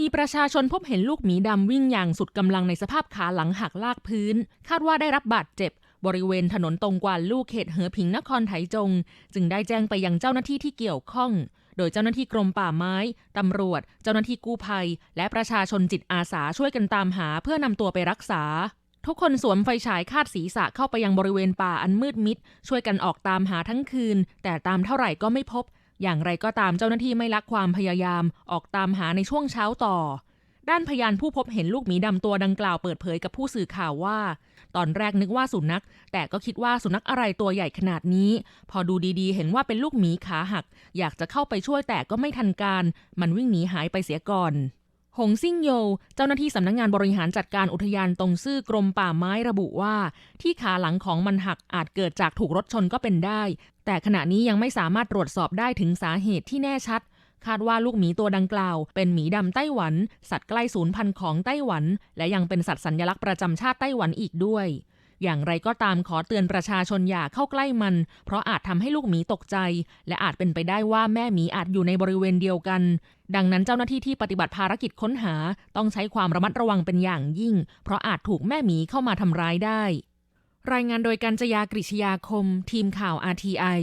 มีประชาชนพบเห็นลูกหมีดำวิ่งอย่างสุดกำลังในสภาพขาหลังหักลากพื้น คาดว่าได้รับบาดเจ็บบริเวณถนนตรงกวานลูกเขตเหอผิงนครไถจง จึงได้แจ้งไปยังเจ้าหน้าที่ที่เกี่ยวข้อง โดยเจ้าหน้าที่กรมป่าไม้ ตำรวจ เจ้าหน้าที่กู้ภัย และประชาชนจิตอาสาช่วยกันตามหาเพื่อนำตัวไปรักษา ทุกคนสวมไฟฉายคาดศีรษะเข้าไปยังบริเวณป่าอันมืดมิด ช่วยกันออกตามหาทั้งคืน แต่ตามเท่าไหร่ก็ไม่พบ อย่างไรก็ตามเจ้าหน้าที่ไม่ละความพยายามออกตามหาในช่วงเช้าต่อ ด้านพยานผู้พบเห็นลูกหมีดำตัวดังกล่าวเปิดเผยกับผู้สื่อข่าวว่า ตอนแรกนึกว่าสุนัข แต่ก็คิดว่าสุนัขอะไรตัวใหญ่ขนาดนี้ พอดูดีๆ เห็นว่าเป็นลูกหมีขาหัก อยากจะเข้าไปช่วยแต่ก็ไม่ทันการ มันวิ่งหนีหายไปเสียก่อน หงซิ่งโย เจ้าหน้าที่สำนักงงานบริหารจัดการอุทยานตรงซื่อกรมป่าไม้ระบุว่า ที่ขาหลังของมันหักอาจเกิดจากถูกรถชนก็เป็นได้ แต่ขณะนี้ยังไม่สามารถตรวจสอบได้ถึงสาเหตุที่แน่ชัด คาดว่าลูกหมีตัวดังกล่าว เป็นหมีดำไต้หวัน สัตว์ใกล้สูญพันธุ์ของไต้หวัน และยังเป็นสัตว์สัญลักษณ์ประจำชาติไต้หวันอีกด้วย อย่างไรก็ตามขอเตือนประชาชนอย่าเข้าใกล้มัน เพราะอาจทำให้ลูกหมีตกใจ และอาจเป็นไปได้ว่าแม่หมีอาจอยู่ในบริเวณเดียวกัน ดังนั้นเจ้าหน้าที่ที่ปฏิบัติภารกิจค้นหา ต้องใช้ความระมัดระวังเป็นอย่างยิ่ง เพราะอาจถูกแม่หมีเข้ามาทำร้ายได้ รายงานโดยกัญจยากริชยาคม ทีมข่าว RTI